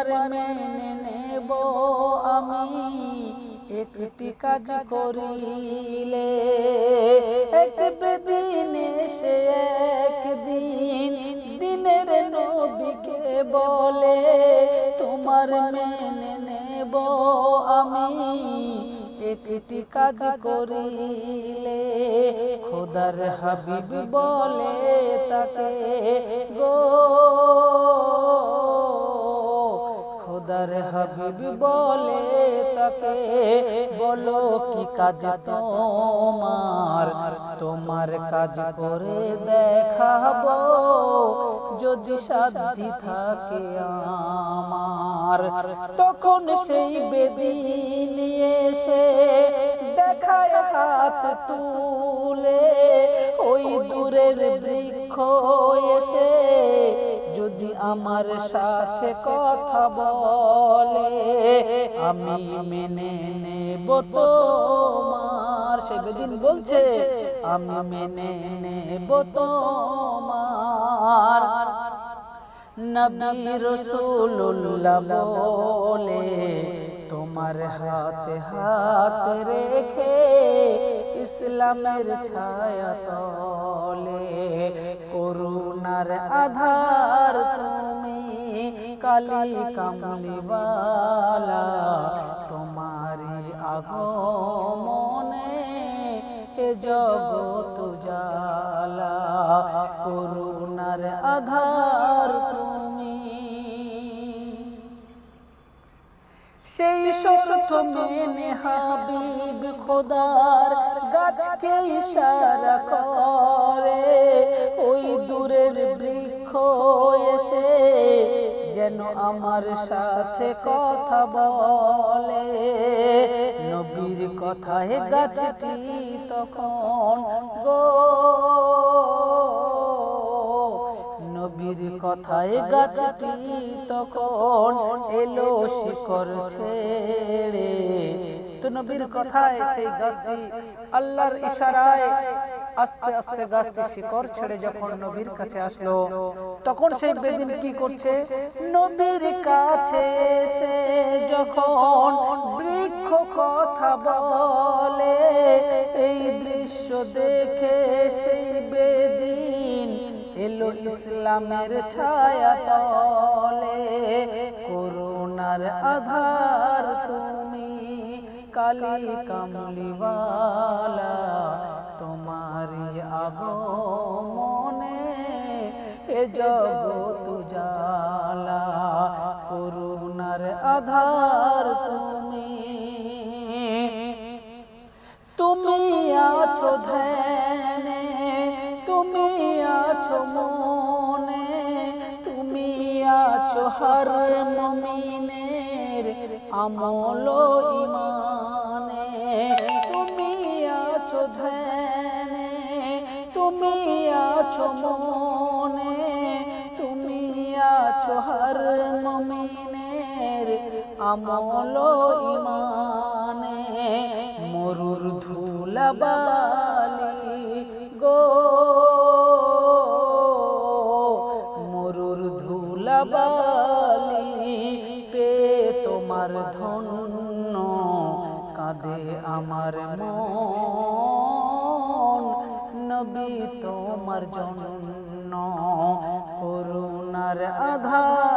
তোমার মেনে নেব আমি, একটি কাজ করিলে। এক বেদিন সে একদিন দিনের নবীকে বলে, তোমার মেনে নেব আমি, একটি কাজ করিলে। খোদার হাবিব বলে তাকে, গো হাবিব বলে তাকে, বলো কি কাজ তোমার? তোমার কাজ করে দেখাবো, যদি সাধ্যি থাকে আমার। তখন সেই বেদি নিয়ে এসে দেখায় হাত তুলে, ওই দূরের বৃক্ষ এসে আমার সাথে কথা বলে। আমি মেনে নেব তোমার সে বেদিন বলছে আমি মেনে নেব তোমার। নবী রসুল্লাহ বলে তোমার হাতে হাত রেখে ইসলামের ছায়া তলে করুণার আধার তুমি কালী কামলিওয়ালা। তোমারি আগমনে এ জগত জালা করুণার আধার তুমি। সেই শর্ত মেনে হাবিব খোদার গাছকে ইশারা করে। ওই দূরের বৃক্ষ এসে যেন আমার সাথে কথা বলে। নবীর কথায় গাছটি তখন গো। নবীর কথায় গাছটি তখন এলো শিকর ছেড়ে। তো নবীর কথায় সেই গাছটি আল্লাহর ইশারায় আস্তে আস্তে গাছটি শিকড় ছেড়ে যখন নবীর কাছে আসলো, তখন সেই বেদিন কি করছে? নবীর কাছে এসে যখন বৃক্ষ কথা বলে, এই দৃশ্য দেখে সেই বেদিন এলো ইসলামের ছায়া তলে। করুণার আধার তুমি, কালী কামলিওয়ালা তোমারি আগমনে এ জগত জালা করুণার আধার তুমি। তুমি আছো ধ্যানে, তুমি আছো মনে, তুমি আছো হর মমিনের আমল ইমানে। আছো মনে তুমি আছো হর মমিনের আমল ইমানে। মরুর ধুলাবালি গো। মরুর ধুলাবালি পে তোমার ধন্য কাঁদে আমার মন। নবী তোমার জন্য করুণার আধার।